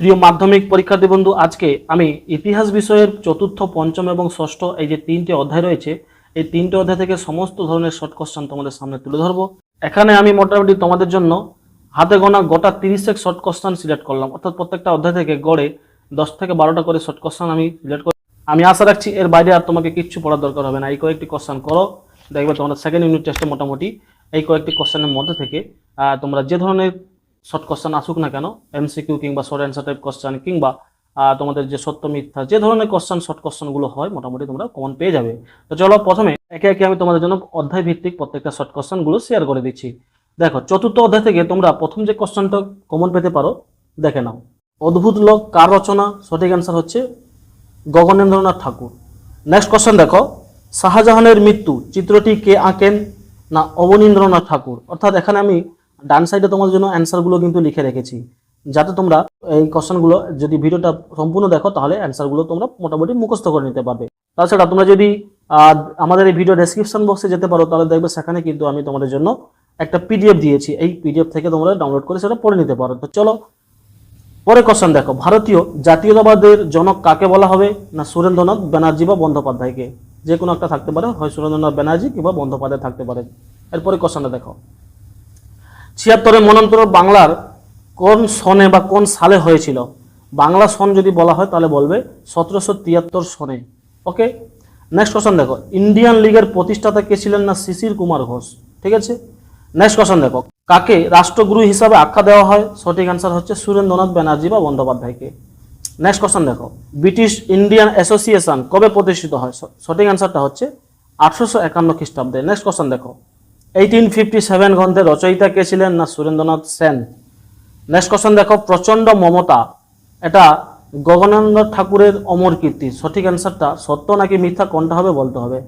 প্রিয় মাধ্যমিক পরীক্ষার্থী বন্ধু, আজকে আমি ইতিহাস বিষয়ের চতুর্থ, পঞ্চম এবং ষষ্ঠ এই যে তিনটে অধ্যায় রয়েছে, এই তিনটে অধ্যায় থেকে সমস্ত ধরনের শর্ট কোশ্চেন তোমাদের সামনে তুলে ধরবো। এখানে আমি মোটামুটি তোমাদের জন্য হাতে গোনা গোটা তিরিশেক শর্ট কোশ্চেন সিলেক্ট করলাম। অর্থাৎ প্রত্যেকটা অধ্যায় থেকে গড়ে দশ থেকে বারোটা করে শর্ট কোশ্চেন আমি সিলেক্ট করি আমি আশা রাখছি এর বাইরে আর তোমাকে কিচ্ছু পড়ার দরকার হবে না। এই কয়েকটি কোশ্চেন করো, দেখবে তোমাদের সেকেন্ড ইউনিট টেস্টে মোটামুটি এই কয়েকটি কোশ্চেনের মধ্যে থেকে তোমরা যে ধরনের শর্ট কোশ্চেন আসুক না কেন এমসিকিউ কিংবা শর্ট অ্যান্সার টাইপ কোশ্চেন কিংবা তোমাদের যে সত্য মিথ্যা, যে ধরনের কোশ্চেন শর্ট কোশ্চেনগুলো হয়, মোটামুটি তোমরা কমন পেয়ে যাবে। তো চলো প্রথমে একে একে আমি তোমাদের জন্য অধ্যায় ভিত্তিক প্রত্যেকটা শর্ট কোশ্চেনগুলো শেয়ার করে দিচ্ছি। দেখো, চতুর্থ অধ্যায় থেকে তোমরা প্রথম যে কোশ্চেনটা কমন পেতে পারো, দেখে নাও। অদ্ভুত লোক, কার রচনা? সঠিক অ্যান্সার হচ্ছে গগনেন্দ্রনাথ ঠাকুর। নেক্সট কোশ্চেন দেখো, শাহজাহানের মৃত্যু, চিত্রটি কে আঁকেন? না, অবনীন্দ্রনাথ ঠাকুর। অর্থাৎ এখানে আমি ডান সাইডে তোমাদের জন্য অ্যান্সারগুলো কিন্তু লিখে রেখেছি। যাতে তোমরা এই কোশ্চেনগুলো যদি ভিডিওটা সম্পূর্ণ দেখো, তাহলে অ্যান্সারগুলো তোমরা মোটামুটি মুখস্থ করে নিতে পারবে। তাছাড়া তোমরা যদি আমাদের এই ভিডিও ডেসক্রিপশন বক্সে যেতে পারো, তাহলে দেখবে সেখানে কিন্তু আমি তোমাদের জন্য একটা পিডিএফ দিয়েছি। এই পিডিএফ থেকে তোমরা ডাউনলোড করে সেটা পড়ে নিতে পারো। তো চলো পরে কোশ্চেন দেখো। ভারতীয় জাতীয়তাবাদের জনক কাকে বলা হবে? না, সুরেন্দ্রনাথ ব্যানার্জি বা বন্দ্যোপাধ্যায়কে? যে কোনো একটা থাকতে পারে। হয় সুরেন্দ্রনাথ ব্যানার্জি কিংবা বন্দ্যোপাধ্যায় থাকতে পারে। এরপরে কোশ্চেনটা দেখো। ছিয়াত্তরের মনন্তর বাংলার কোন সনে বা কোন সালে হয়েছিল? বাংলা সন যদি বলা হয় তাহলে বলবে সতেরোশো তিয়াত্তর সনে। ওকে? নেক্সট কোশ্চেন দেখো। ইন্ডিয়ান লিগের প্রতিষ্ঠাতা কে ছিলেন না? শিশির কুমার ঘোষ। ঠিক আছে? নেক্সট কোশ্চেন দেখো। কাকে রাষ্ট্রগুরু হিসাবে আখ্যা দেওয়া হয়? সঠিক অ্যান্সার হচ্ছে সুরেন্দ্রনাথ ব্যানার্জি বা বন্দ্যোপাধ্যায়কে। নেক্সট কোশ্চেন দেখো। ব্রিটিশ ইন্ডিয়ান অ্যাসোসিয়েশন কবে প্রতিষ্ঠিত হয়? সঠিক অ্যান্সারটা হচ্ছে আঠারোশো একান্ন খ্রিস্টাব্দে। নেক্সট কোশ্চেন দেখো। এইটিন ফিফটি সেভেন গ্রন্থের রচয়িতা কে ছিলেন? না, সুরেন্দ্রনাথ সেন। নেক্সট কোশ্চেন দেখো, প্রচণ্ড মমতা। এটা গগনেন্দ্র ঠাকুরের অমর কীর্তি। সঠিক অ্যান্সারটা সত্য নাকি মিথ্যা কোনটা হবে বলতে হবে।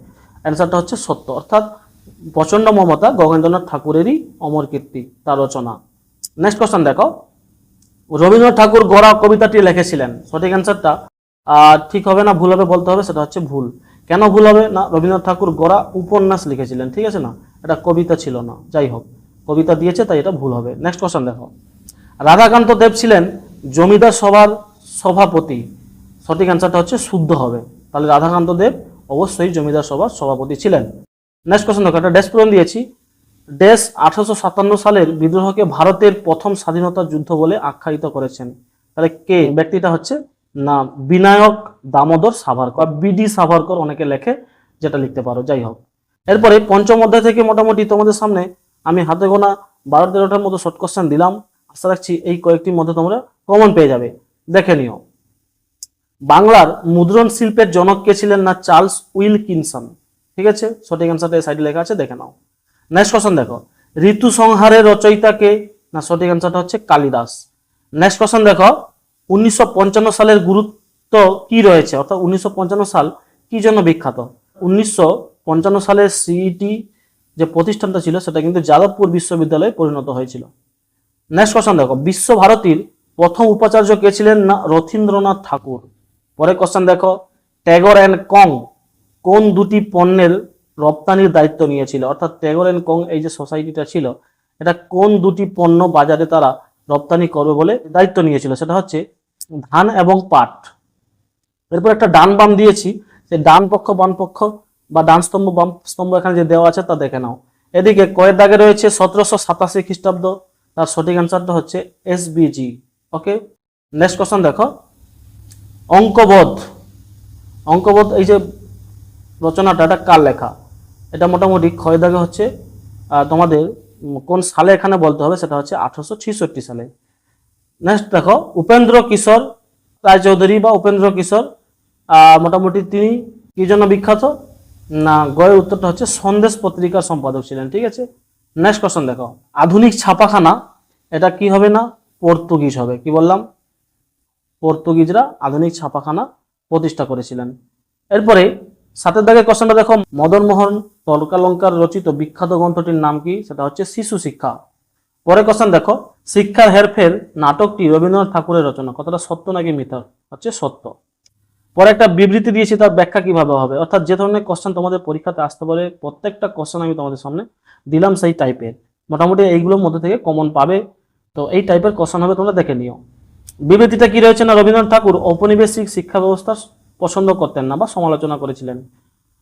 অ্যান্সারটা হচ্ছে সত্য। অর্থাৎ প্রচণ্ড মমতা গগনেন্দ্রনাথ ঠাকুরেরই অমর কীর্তি, তার রচনা। নেক্সট কোশ্চেন দেখো। রবীন্দ্রনাথ ঠাকুর গড়া কবিতাটি লিখেছিলেন। সঠিক অ্যান্সারটা ঠিক হবে না, ভুল হবে বলতে হবে, সেটা হচ্ছে ভুল। কেন ভুল হবে? না, রবীন্দ্রনাথ ঠাকুর গড়া উপন্যাস লিখেছিলেন, ঠিক আছে না? এটা কবিতা ছিল না, যাই হোক। কবিতা দিয়েছে, তাই এটা ভুল হবে। নেক্সট কোশ্চেন দেখো। রাধাকান্ত দেব ছিলেন জমিদার সভার সভাপতি। সঠিক অ্যান্সারটা হচ্ছে শুদ্ধ হবে। তাহলে রাধাকান্ত দেব অবশ্যই জমিদার সভার সভাপতি ছিলেন। নেক্সট কোশ্চেন দেখো, একটা ড্যাশ পূরণ দিয়েছি। ড্যাশ আঠারোশো সাতান্ন সালের বিদ্রোহকে ভারতের প্রথম স্বাধীনতা যুদ্ধ বলে আখ্যায়িত করেছেন। তাহলে কে? ব্যক্তিটা হচ্ছে না, বিনায়ক দামোদর সাভারকর বিডি সাভারকর অনেকে লেখে, যেটা লিখতে পারো, যাই হোক। এরপরে পঞ্চম অধ্যায় থেকে মোটামুটি তোমাদের সামনে আমি হাতে গোনা বারো তেরোটার মতো শর্ট কোশ্চেন দিলাম। আশা রাখছি এই কয়েকটির মধ্যে তোমরা কমন পেয়ে যাবে। দেখে নিও। বাংলার মুদ্রণ শিল্পের জনক কে ছিলেন না? Charles Wilkinson. ঠিক আছে? সঠিক অ্যান্সারটা এই সাইডে লেখা আছে, দেখে নাও। নেক্সট কোশ্চেন দেখো। ঋতু সংহারের রচয়িতা কে? না, সঠিক অ্যান্সারটা হচ্ছে কালিদাস। নেক্সট কোশ্চেন দেখো। উনিশশো পঞ্চান্ন সালের গুরুত্ব কি রয়েছে? অর্থাৎ উনিশশো পঞ্চান্ন সাল কি জন্য বিখ্যাত? উনিশশো পঞ্চান্ন সালে সিইটি যে প্রতিষ্ঠানটা ছিল, সেটা কিন্তু যাদবপুর বিশ্ববিদ্যালয়ে পরিণত হয়েছিল। নেক্সট কোশ্চেন দেখো। বিশ্বভারতীর প্রথম উপাচার্য কে ছিলেন না? রথীন্দ্রনাথ ঠাকুর। পরে কোশ্চেন দেখো। ট্যাগর অ্যান্ড কং কোন দুটি পণ্যের রপ্তানির দায়িত্ব নিয়েছিল? অর্থাৎ ট্যাগর অ্যান্ড কং এই যে সোসাইটিটা ছিল, এটা কোন দুটি পণ্য বাজারে তারা রপ্তানি করবে বলে দায়িত্ব নিয়েছিল? সেটা হচ্ছে ধান এবং পাট। এরপর একটা ডান বাম দিয়েছি। যে ডান পক্ষ, বাম পক্ষ বা ডান স্তম্ভ, বাম স্তম্ভ এখানে যে দেওয়া আছে তা দেখে নাও। এদিকে কয়ের দাগে রয়েছে সতেরোশো সাতাশি খ্রিস্টাব্দ। তার সঠিক অ্যান্সারটা হচ্ছে S SBG okay next question দেখো। অঙ্কবোধ। অঙ্কবোধ, এই যে রচনাটা, এটা কার লেখা? এটা মোটামুটি ক্ষয় দাগে হচ্ছে তোমাদের কোন সালে এখানে বলতে হবে, সেটা হচ্ছে আঠারোশো সালে। নেক্সট দেখো, উপেন্দ্র কিশোর রায়চৌধুরী বা উপেন্দ্র কিশোর মোটামুটি তিনি কি জন্য বিখ্যাত? না গয়ের উত্তরটা হচ্ছে সন্দেশ পত্রিকার সম্পাদক ছিলেন, ঠিক আছে? নেক্সট কোশ্চেন দেখো। আধুনিক ছাপাখানা, এটা কি হবে না? পর্তুগিজ হবে। কি বললাম? পর্তুগিজরা আধুনিক ছাপাখানা প্রতিষ্ঠা করেছিলেন। এরপরে, সাতের দাগে কোশ্চেনটা দেখো। মদন মোহন তর্কালঙ্কার রচিত বিখ্যাত গ্রন্থটির নাম কি? সেটা হচ্ছে শিশু শিক্ষা। পরে কোশ্চেন দেখো। শিক্ষার হেরফের নাটকটি রবীন্দ্রনাথ ঠাকুরের রচনা। কতটা সত্য নাকি মিথ্যা? হচ্ছে সত্য। পরে একটা বিবৃতি দিয়েছি তার ব্যাখ্যা কীভাবে হবে? অর্থাৎ যে ধরনের কোশ্চেন তোমাদের পরীক্ষাতে আসতে পারে, প্রত্যেকটা কোশ্চেন আমি তোমাদের সামনে দিলাম সেই টাইপের মোটামুটি এইগুলোর মধ্যে থেকে কমন পাবে। তো এই টাইপের কোশ্চেন হবে, তোমরা দেখে নিও। বিবৃতিটা কি রয়েছে না? রবীন্দ্রনাথ ঠাকুর ঔপনিবেশিক শিক্ষা ব্যবস্থা পছন্দ করতেন না বা সমালোচনা করেছিলেন।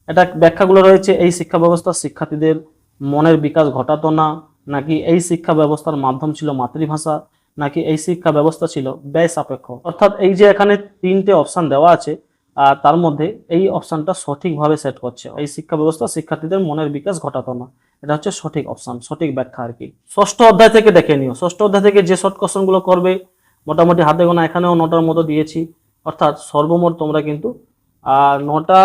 এটা ব্যাখ্যাগুলো রয়েছে, এই শিক্ষা ব্যবস্থা শিক্ষার্থীদের মনের বিকাশ ঘটাতো না, নাকি এই শিক্ষা ব্যবস্থার মাধ্যম ছিল মাতৃভাষা? নাকি এই শিক্ষা ব্যবস্থা ছিল? ব্যয় সাপেক্ষ। অর্থাৎ এই যে এখানে তিনটে অপশান দেওয়া আছে, আর তার মধ্যে এই অপশানটা সঠিকভাবে সেট করছে। এই শিক্ষা ব্যবস্থা শিক্ষার্থীদের মনের বিকাশ ঘটাতো না। এটা হচ্ছে সঠিক অপশন সঠিক ব্যাখ্যা আর কি। ষষ্ঠ অধ্যায় থেকে দেখে নিও। ষষ্ঠ অধ্যায় থেকে যে শর্ট কোশ্চেনগুলো করবে, মোটামুটি হাতে গোনা এখানেও নটার মতো দিয়েছি। অর্থাৎ সর্বমোট তোমরা কিন্তু নটা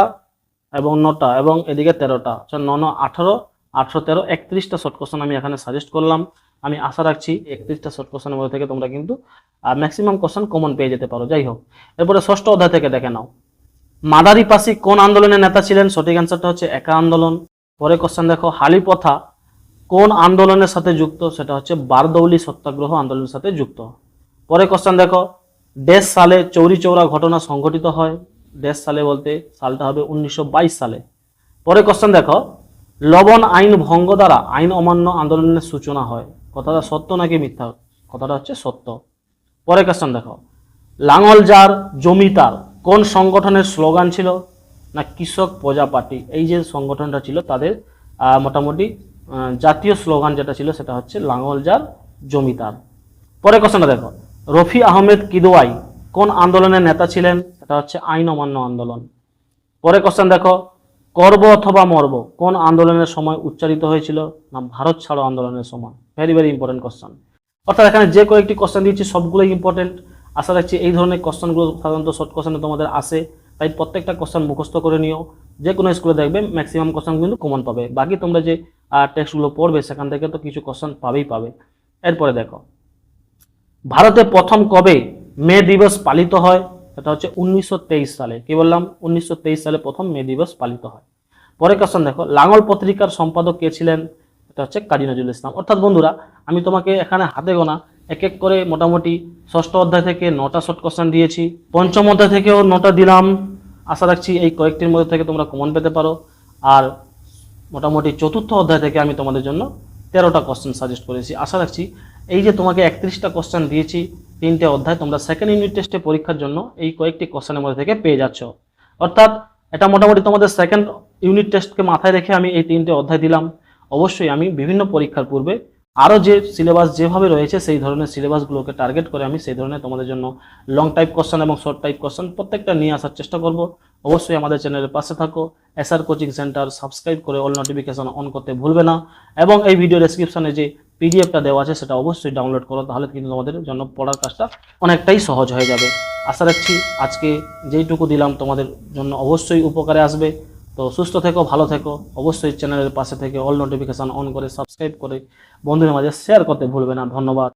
এবং নটা এবং এদিকে তেরোটা ন ন আঠারো আঠারো তেরো, একত্রিশটা শর্ট কোশ্চেন আমি এখানে সাজেস্ট করলাম। আমি আশা রাখছি একত্রিশটা শর্ট কোশ্চেনের মধ্যে থেকে তোমরা কিন্তু ম্যাক্সিমাম কোশ্চেন কমন পেয়ে যেতে পারো। যাই হোক, এরপরে ষষ্ঠ অধ্যায় থেকে দেখে নাও। মাদারি পাসি কোন আন্দোলনের নেতা ছিলেন? সঠিক অ্যান্সারটা হচ্ছে একা আন্দোলন। পরে কোশ্চেন দেখো, হালিপথা কোন আন্দোলনের সাথে যুক্ত? সেটা হচ্ছে বারদৌলি সত্যাগ্রহ আন্দোলনের সাথে যুক্ত। পরে কোশ্চেন দেখো, দেশ সালে চৌরি চৌরা ঘটনা সংঘটিত হয়। দেশ সালে বলতে সালটা হবে উনিশশো বাইশ সালে। পরে কোশ্চেন দেখো, লবণ আইন ভঙ্গ দ্বারা আইন অমান্য আন্দোলনের সূচনা হয়। কথাটা সত্য নাকি মিথ্যা? কথাটা হচ্ছে সত্য। পরে কোশ্চেন দেখো। লাঙল যার জমিতার কোন সংগঠনের স্লোগান ছিল? না কৃষক প্রজা পার্টি? এই যে সংগঠনটা ছিল তাদের মোটামুটি জাতীয় স্লোগান যেটা ছিল সেটা হচ্ছে লাঙল যার জমিতার পরে কোশ্চেনটা দেখো। রফি আহমেদ কিদোয়াই কোন আন্দোলনের নেতা ছিলেন? সেটা হচ্ছে আইন অমান্য আন্দোলন। পরে কোশ্চেন দেখো। করব অথবা মরব, কোন আন্দোলনের সময় উচ্চারিত হয়েছিল না ভারত ছাড়ো আন্দোলনের সময়? ভেরি ভেরি ইম্পর্টেন্ট কোশ্চেন অর্থাৎ এখানে যে কয়েকটি কোশ্চেন দিয়েছি, সবগুলোই ইম্পর্টেন্ট আশা রাখছি এই ধরনের কোশ্চেনগুলো সাধারণত শর্ট কোশ্চেনে তোমাদের আসে। তাই প্রত্যেকটা কোশ্চেন মুখস্থ করে নিও। যে কোনো স্কুলে দেখবে ম্যাক্সিমাম কোশ্চেন কিন্তু কমন পাবে। বাকি তোমরা যে টেক্সটগুলো পড়বে, সেখান থেকে তো কিছু কোশ্চেন পাবেই পাবে। এরপরে দেখো, ভারতে প্রথম কবে মে দিবস পালিত হয়? সেটা হচ্ছে উনিশশো তেইশ সালে। কি বললাম? উনিশশো তেইশ সালে প্রথম মে দিবস পালিত হয়। পরে কোশ্চেন দেখো, লাঙল পত্রিকার সম্পাদক কে ছিলেন? এটা হচ্ছে কাজী নজরুল ইসলাম। অর্থাৎ বন্ধুরা, আমি তোমাকে এখানে হাতে গোনা এক এক করে মোটামুটি ষষ্ঠ অধ্যায় থেকে নটা শর্ট কোশ্চেন দিয়েছি। পঞ্চম অধ্যায় থেকেও নটা দিলাম। আশা রাখছি এই কয়েকটির মধ্যে থেকে তোমরা কমন পেতে পারো। আর মোটামুটি চতুর্থ অধ্যায় থেকে আমি তোমাদের জন্য তেরোটা কোশ্চেন সাজেস্ট করেছি। আশা রাখছি এই যে তোমাকে একত্রিশটা কোশ্চেন দিয়েছি তিনটে অধ্যায় তোমরা সেকেন্ড ইউনিট টেস্টে পরীক্ষার জন্য এই কয়েকটি কোশ্চেনের মধ্যে থেকে পেয়ে যাচ্ছ। অর্থাৎ এটা মোটামুটি তোমাদের সেকেন্ড ইউনিট টেস্টকে মাথায় রেখে আমি এই তিনটে অধ্যায় দিলাম। অবশ্যই আমি বিভিন্ন পরীক্ষার পূর্বে আরও যে সিলেবাস যেভাবে রয়েছে সেই ধরনের সিলেবাসগুলোকে টার্গেট করে আমি সেই ধরনের তোমাদের জন্য লং টাইপ কোশ্চেন এবং শর্ট টাইপ কোশ্চেন প্রত্যেকটা নিয়ে আসার চেষ্টা করব। অবশ্যই আমাদের চ্যানেলের পাশে থাকো। এসআর কোচিং সেন্টার সাবস্ক্রাইব করে অল নোটিফিকেশন অন করতে ভুলবে না। এবং এই ভিডিও ডেসক্রিপশনে যে পিডিএফটা দেওয়া আছে, সেটা অবশ্যই ডাউনলোড করো, তাহলে কিন্তু তোমাদের জন্য পড়ার কাজটা অনেকটাই সহজ হয়ে যাবে। আশা রাখছি আজকে যেইটুকু দিলাম তোমাদের জন্য অবশ্যই উপকারে আসবে। তো সুস্থ থেকো, ভালো থেকো, অবশ্যই চ্যানেলের পাশে থেকে অল নোটিফিকেশন অন করে সাবস্ক্রাইব করে বন্ধুদের মাঝে শেয়ার করতে ভুলবে না। ধন্যবাদ।